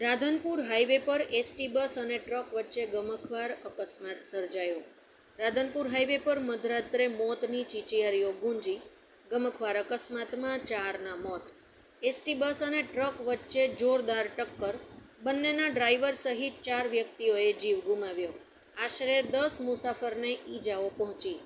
Radhanpur highway પર ST bus અને truck વચ્ચે ગમખવાર અકસ્માત સર્જાયો. રાધનપુર હાઈવે પર મધરાત્રે મોતની ચીચિયારીઓ ગુંજી, ગમખવાર અકસ્માતમાં ચારના મોત. એસટી બસ અને ટ્રક વચ્ચે જોરદાર ટક્કર, બંનેના ડ્રાઈવર સહિત ચાર વ્યક્તિઓએ જીવ ગુમાવ્યો. આશરે દસ મુસાફરને ઈજાઓ પહોંચી.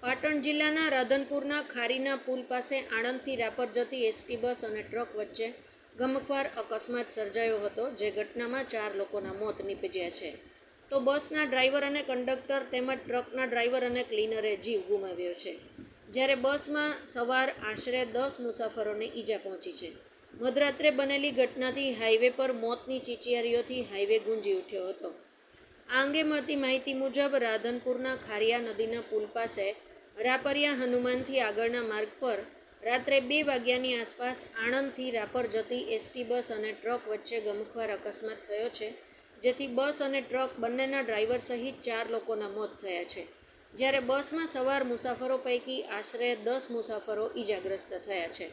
પાટણ જિલ્લાના રાધનપુરના ખારીના પુલ પાસે આણંદથી રાપર જતી એસટી બસ અને ટ્રક વચ્ચે ગમખ્વાર અકસ્માત સર્જાયો હતો જે ઘટનામાં ચાર લોકોના મોત નીપજ્યા છે. તો બસના ડ્રાઈવર અને કંડક્ટર તેમજ ટ્રકના ડ્રાઈવર અને ક્લીનરે જીવ ગુમાવ્યો છે. જ્યારે બસમાં સવાર આશરે દસ મુસાફરોને ઈજા પહોંચી છે. મધરાત્રે બનેલી ઘટનાથી હાઈવે પર મોતની ચીચિયારીઓથી હાઈવે ગુંજી ઉઠ્યો હતો. આ અંગે મળતી માહિતી મુજબ રાધનપુરના ખારિયા નદીના પુલ પાસે રાપરિયા હનુમાનથી આગળના માર્ગ પર રાત્રે બે વાગ્યાની આસપાસ આણંદથી રાપર જતી એસટી બસ અને ટ્રક વચ્ચે ગમખ્વાર અકસ્માત થયો છે, જેથી બસ અને ટ્રક બંનેના ડ્રાઈવર સહિત ચાર લોકોના મોત થયા છે. જ્યારે બસમાં સવાર મુસાફરો પૈકી આશરે દસ મુસાફરો ઈજાગ્રસ્ત થયા છે.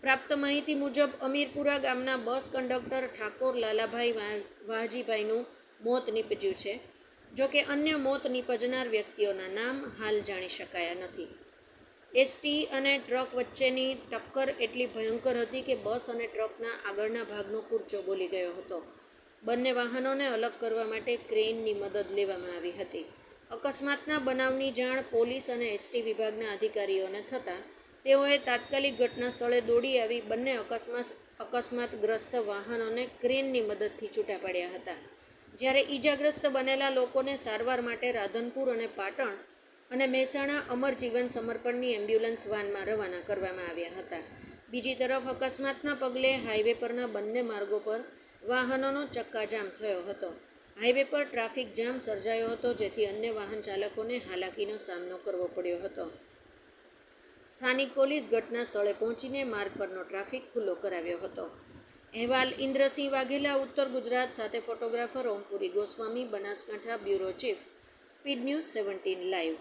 પ્રાપ્ત માહિતી મુજબ, અમીરપુરા ગામના બસ કંડક્ટર ઠાકોર લાલાભાઈ વાહજીભાઈનું મોત નીપજ્યું છે. જોકે અન્ય મોત નીપજનાર વ્યક્તિઓના નામ હાલ જાણી શકાયા નથી. એસટી અને ટ્રક વચ્ચેની ટક્કર એટલી ભયંકર હતી કે બસ અને ટ્રકના આગળના ભાગનો કૂરચો બોલી ગયો હતો. બંને વાહનોને અલગ કરવા માટે ક્રેનની મદદ લેવામાં આવી હતી. અકસ્માતના બનાવની જાણ પોલીસ અને એસટી વિભાગના અધિકારીઓને થતાં, તેઓએ તાત્કાલિક ઘટના સ્થળે દોડી આવી બંને અકસ્માત અકસ્માતગ્રસ્ત વાહનોને ક્રેનની મદદથી છૂટા પાડ્યા હતા. જ્યારે ઈજાગ્રસ્ત બનેલા લોકોને સારવાર માટે રાધનપુર અને પાટણ અને મહેસાણા અમર જીવન સમર્પણની એમ્બ્યુલન્સ વાનમાં રવાના કરવામાં આવ્યા હતા. બીજી તરફ અકસ્માતના પગલે હાઈવે પરના બંને માર્ગો પર વાહનોનો ચક્કાજામ થયો હતો. હાઈવે પર ટ્રાફિક જામ સર્જાયો હતો, જેથી અન્ય વાહન ચાલકોને હાલાકીનો સામનો કરવો પડ્યો હતો. સ્થાનિક પોલીસ ઘટના સ્થળે પહોંચીને માર્ગ પરનો ટ્રાફિક ખુલ્લો કરાવ્યો હતો. અહેવાલ ઇન્દ્રસિંહ વાઘેલા, ઉત્તર ગુજરાત સાથે photographer Ompuri Goswami, Banaskantha bureau chief, speed news seventeen live.